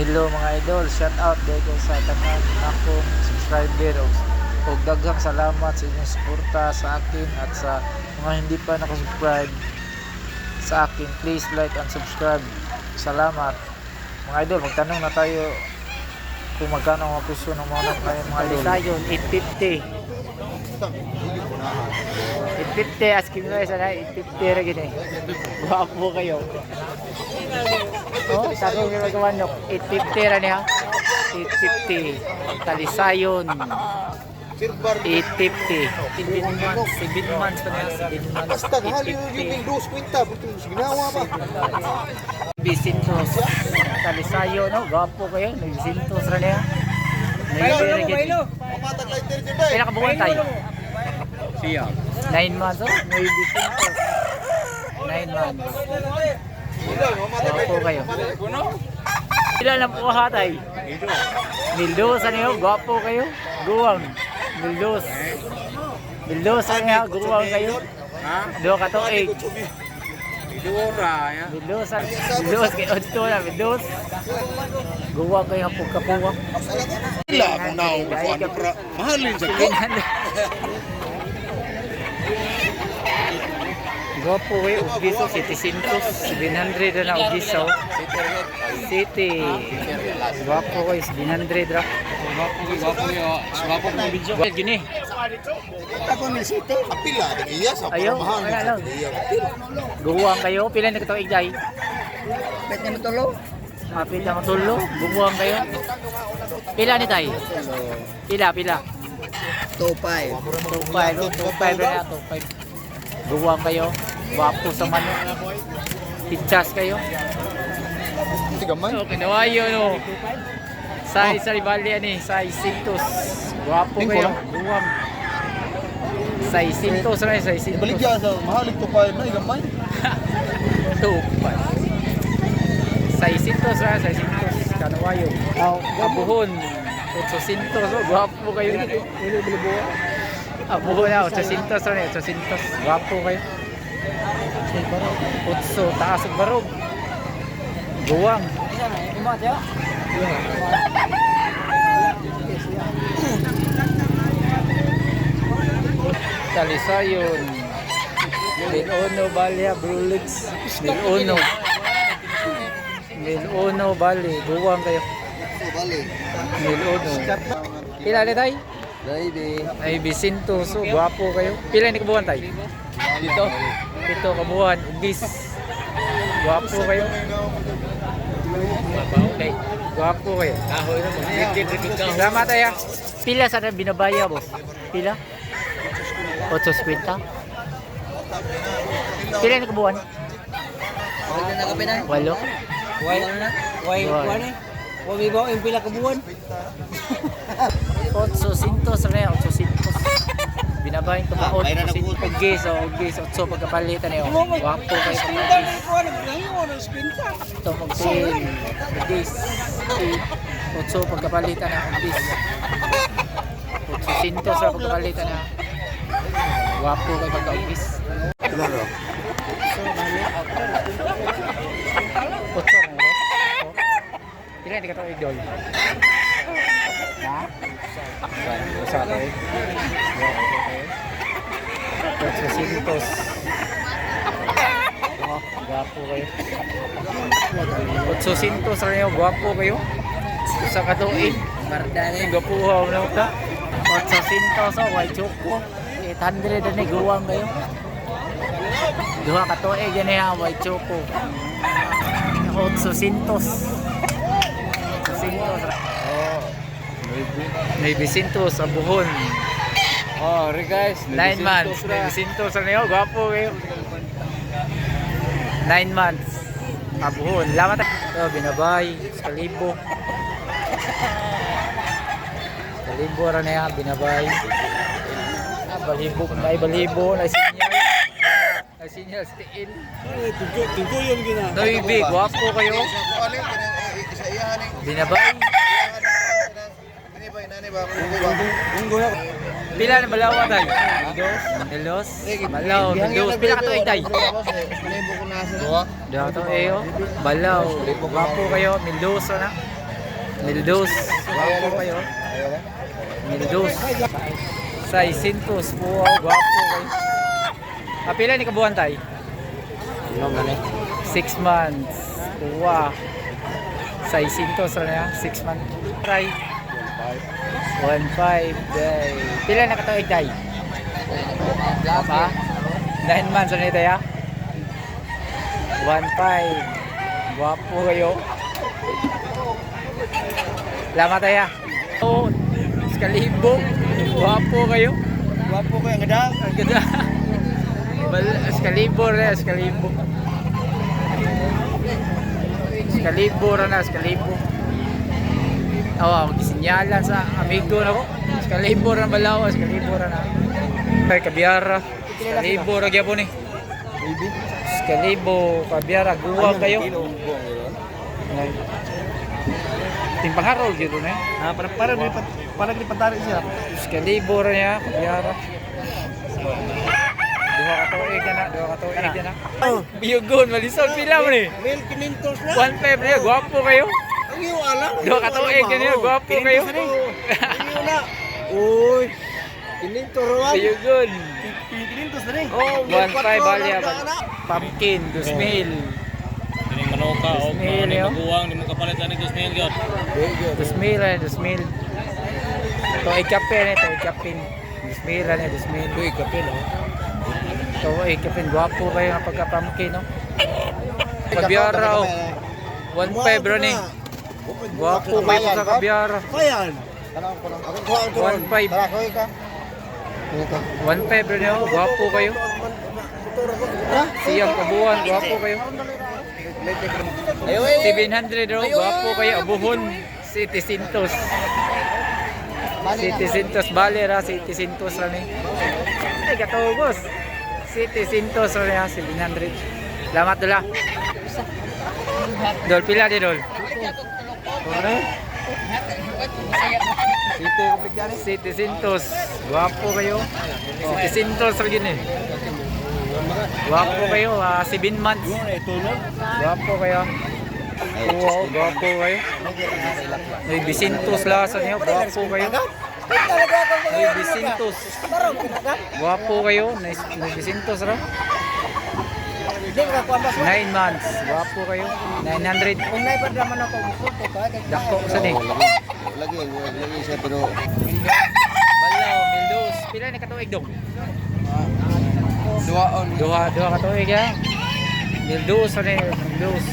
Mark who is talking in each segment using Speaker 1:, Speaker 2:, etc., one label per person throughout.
Speaker 1: Hello mga idol, shout out dito sa tanan akong subscriber o, o daghang salamat sa inyong suporta sa akin at sa mga hindi pa nakasubscribe sa akin. Please like and subscribe. Salamat. Mga idol, magtanong na tayo kung magkano ang presyo ng mga ngayon mga idol. Tayo, 850. 850 asking price na 850 ra gini. Guwapo kayo. Oh, sabi ko magawa nyo 850 ra niya. 850 talisayon 850 7 months 7 months pa niya 7 months
Speaker 2: Basta hali yung
Speaker 1: 850
Speaker 2: dos kwenta, buto ginawa ba?
Speaker 1: Bisintos talisayo no gapo kayo bisintos
Speaker 2: there dyan
Speaker 1: Pila ka buwan tayo?
Speaker 3: Siya.
Speaker 1: 9 months oh, may bisintos. 9 months. Gapo kayo. Pila na po hatay? Mildos ano yun? Gwapo kayo? Guwang. Mildos. Mildos ano yun? Guwang kayo? Do ka to eh.
Speaker 3: Idura. Ya.
Speaker 1: Mildos. Mildos kayo. Odto na. Mildos. Guwang kayo ang pagkapuwang.
Speaker 2: Wala nauupuan na. Mahalin sa
Speaker 1: Gwapo kayo. Ubiso. 700. 700 na ubiso. City. Gwapo kayo. 700 ra.
Speaker 3: Gwapo yo. Gwapo ko video.
Speaker 1: Gini.
Speaker 2: Ako ni Sito. Pila, iya sa
Speaker 1: Ayaw,
Speaker 2: paramahan.
Speaker 1: wala lang. Guwang kayo. Pila na katong igday?
Speaker 2: Pwede na tulo?
Speaker 1: Mapit na matulo. Guwang kayo. Pila ni tay? Pila, pila.
Speaker 2: 2-5.
Speaker 1: 2.5, no? 2.5 na 2.5. Guwang kayo. Wapo sa manok. Pitchas kayo.
Speaker 2: Tigaman.
Speaker 1: Oh, kinawayo, no? Sa isa ribali ani, sa isintos. Guwapo
Speaker 2: Tingko
Speaker 1: kayo.
Speaker 2: lang.
Speaker 1: Guwang. Sa isintos na, sa isintos.
Speaker 2: Baligya sa mahalin 2-5 na igamay.
Speaker 1: 2.5. Sa isintos na, sa isintos. Kanawayo. Abuhon. 800, oh, guwapo kayo. Abuhon na, 800 na, 800. Guwapo kayo. Utso, taas ang barog. Guwang. Talisayon. Milono Balia Brulix. Milono. Milono Bali. Guwang kayo. Milono. Pila ni tay?
Speaker 2: Baby.
Speaker 1: Ay Bisinto. So, guwapo kayo. Pila ni kabuhan tay? Dito. Dito kabuhan. Ubis. Guwapo kayo. Okay. Guwapo kayo.
Speaker 3: Kahoy na mo.
Speaker 1: Salamat tayo. Pila sa na binabaya boss? Pila? 850? Pila ni kabuhan?
Speaker 4: Na kape na.
Speaker 1: Walo?
Speaker 4: Na? Why
Speaker 1: Why?
Speaker 4: why na? Wa mi ba yung pila ka buwan?
Speaker 1: 800 sa na 800. Binabayin ko ba 800 Ugi so ugi so 8 pagkapalitan niyo. Wapo kayo sa
Speaker 4: spinta.
Speaker 1: Ito mag-sale. Ugis. 8 pagkapalitan na ugis. 800 sa pagkapalitan na. Wapo kayo pagka-ugis.
Speaker 2: Claro.
Speaker 1: 8 na yun. Pila hindi ka ito idol. Ha? Wapo kayo. 800. Oh, Gwapo kayo. 800 sa inyo, gwapo kayo. Sa katuig. Mardani, gwapuhaw na ka. 800 sa white choco. 800 na guwang kayo. Duha ka tuig yan ya, white choco. 800. 800. Oh. May bisintos sa buhon.
Speaker 3: Oh, re guys.
Speaker 1: 9 months. May bisintos sa niyo, gwapo kayo. 9 months. Abuhon. Lamat. Ito, binabay. Kalibo. Kalibo ra na yan, binabay. Balibo. May balibo. Na sinyal. Na sinyal. Stiil.
Speaker 4: Tugo tugo yung gina.
Speaker 1: Noibi, gwapo kayo.
Speaker 2: Yung
Speaker 1: Binabay.
Speaker 2: Binibay na ni ba? Kukuha.
Speaker 4: Unggo na.
Speaker 1: Pila na balawa tayo? Dos. Melos. Balaw. Melos. Pila ka to itay?
Speaker 2: Libo ko nasa.
Speaker 1: Dato eyo. Balaw. Gwapo kayo. Melos na. Mildos. Gwapo kayo. Mildos. Saisintos. Wow, gwapo kayo. Ah, pila ni kabuhan tay? Six months. Wow. Saisintos na yan. Six months. Try. One five day. Pila na katuig day? Pa? Nine months na tayo. One five. Gwapo kayo. Salamat tayo. Oh, Excalibur. Gwapo kayo.
Speaker 4: Wapo kayo ang ganda.
Speaker 1: Ang ganda. Bal Excalibur eh, Excalibur. Excalibur na, Excalibur. Oh, gisinyalan sa amigo na ko. Excalibur na balaw, Excalibur na. Kay Kabiara. Excalibur ra gyapon ni. Excalibur, Kabiara, guwa kayo. Ngay. Timpangarol gitu na.
Speaker 4: Ah, para para ni para ni pantari siya.
Speaker 1: Excalibur niya, Kabiara. Duha ka tuig na, duha ka tuig na.
Speaker 4: Oh,
Speaker 1: Biyugon, malisod pila mo ni.
Speaker 4: 1500 na.
Speaker 1: One five niya, gwapo kayo.
Speaker 4: Ang iyo alam.
Speaker 1: Duha ka tuig ka niya, gwapo kayo.
Speaker 4: Iyo na. Uy. Kininto rawan.
Speaker 1: Biyugon.
Speaker 4: Kinintos na rin.
Speaker 1: Oh, one five balya ba? Pumpkin, dusmil.
Speaker 3: Ini manoka o
Speaker 1: yo.
Speaker 3: maguwang di mo kapalit ani Dusmil gyud.
Speaker 1: Dusmil, eh, dusmil. Tuig kapin, eh, tuig kapin. Dusmil, eh, dusmil. Tuig kapin, oh. Tuig kapin, gwapo kayo nga pagka-pumpkin, no? Kabiara, oh. One five, Ronnie. Gwapo kayo pagka-kabiara.
Speaker 4: Kayan.
Speaker 1: One five. One five rin ako, gwapo kayo. Siyang kabuhan, gwapo kayo. 700 raw, gwapo kayo. Abuhon, City Sintos. City Sintos, bale ra, City Sintos ra ni. Ay, katubos. City Sintos ra niya, 700. Salamat dula. Dol, pila di dol? City Sintos. Gwapo kayo. City Sintos ra yun eh. Gwapo kayo, ah, 7 months. Gwapo kayo. Wow, gwapo kayo. May Bisintos lasa niyo, gwapo kayo. May Bisintos. Gwapo kayo, may Bisintos ra. 9 months, gwapo kayo. 900.
Speaker 4: Unay pa naman ako gusto ka.
Speaker 1: Dako sa ni.
Speaker 2: Lagi, lagi siya pero
Speaker 1: Balaw, Mildos. Pila ni katuig dong?
Speaker 2: duwaon.
Speaker 1: Duha, duha katuig ya. Mildos sa ni, Mildos.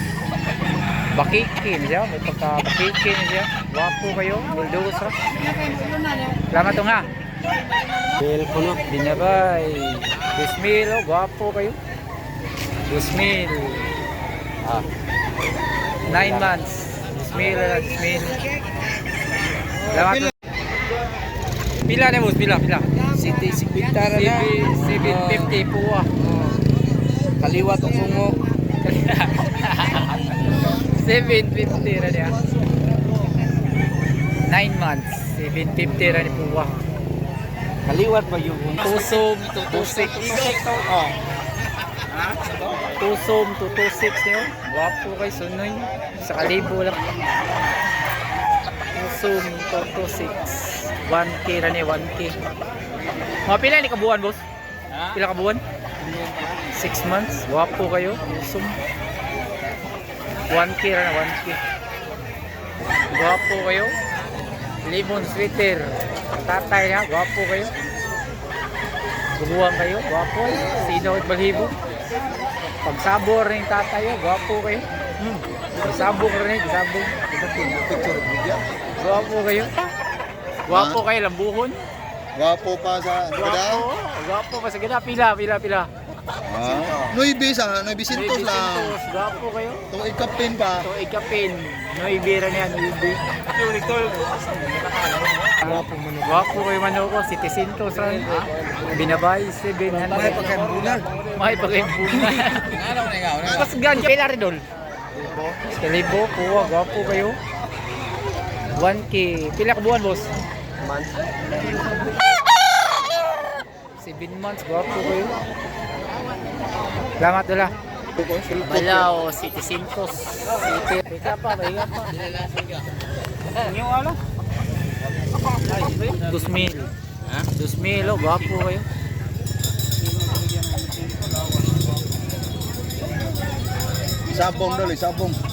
Speaker 1: Bakikin siya, may pagka bakikin siya. Gwapo kayo, Mildos ha. Salamat nga.
Speaker 4: Bel ko no.
Speaker 1: Gwapo kayo. Dusmil. Ah. Nine months. Dusmil, ah, Dusmil. Salamat. Pila na boss, pila, pila.
Speaker 4: City Sikwintara na.
Speaker 1: 750 po ah.
Speaker 4: Kaliwa tong sungo.
Speaker 1: 750 ra niya. 9 months. 750 ra ni Puwa.
Speaker 4: Kaliwat ba yung
Speaker 1: Tusom, tutusik.
Speaker 4: Oh.
Speaker 1: Tusom, tutusik niyo. Gwapo kay Sunoy. Sa kalibo lang. Tusom, tutusik. 1K ra ni, 1K. Mga pila ni kabuan, boss? Pila kabuan? 6 months. Gwapo kayo. Tusom. 1K ra na, 1K. Gwapo kayo. Lemon sweater. Tatay ha, gwapo kayo. Gubuhan kayo, gwapo. Sino at balhibo. Pagsabor ng tatay, oh, gwapo kayo. Hmm. Pagsabog rin, pagsabog.
Speaker 2: Picture video.
Speaker 1: Gwapo kayo. Gwapo kayo, lambuhon.
Speaker 2: Wapo pa sa
Speaker 1: Gwapo,
Speaker 2: kada.
Speaker 1: oh. gwapo pa sa ganda. Pila, pila, pila.
Speaker 2: Ah. Noibi sa, noibi sintos lang.
Speaker 1: Sintos, Gwapo kayo.
Speaker 2: Tung ikapin pa.
Speaker 1: Ito, ikapin. Noibira niya, noibi. Gwapo kayo manoko, City Sintos rin. Binabay, 700.
Speaker 4: May pagkambunan.
Speaker 1: May pagkaibunan. Mas ganja. Pila rin dol. Kalibo, kuha, gwapo kayo. 1K. Pila ka buwan, boss?
Speaker 4: Months.
Speaker 1: 7 months, gwapo kayo. Salamat dula. Balaw, City Sintos. City. Ika pa, ika pa.
Speaker 3: Inyo ala.
Speaker 1: Dusmil. Ha? Dusmil, oh, gwapo kayo.
Speaker 2: Sabong dali, sabong.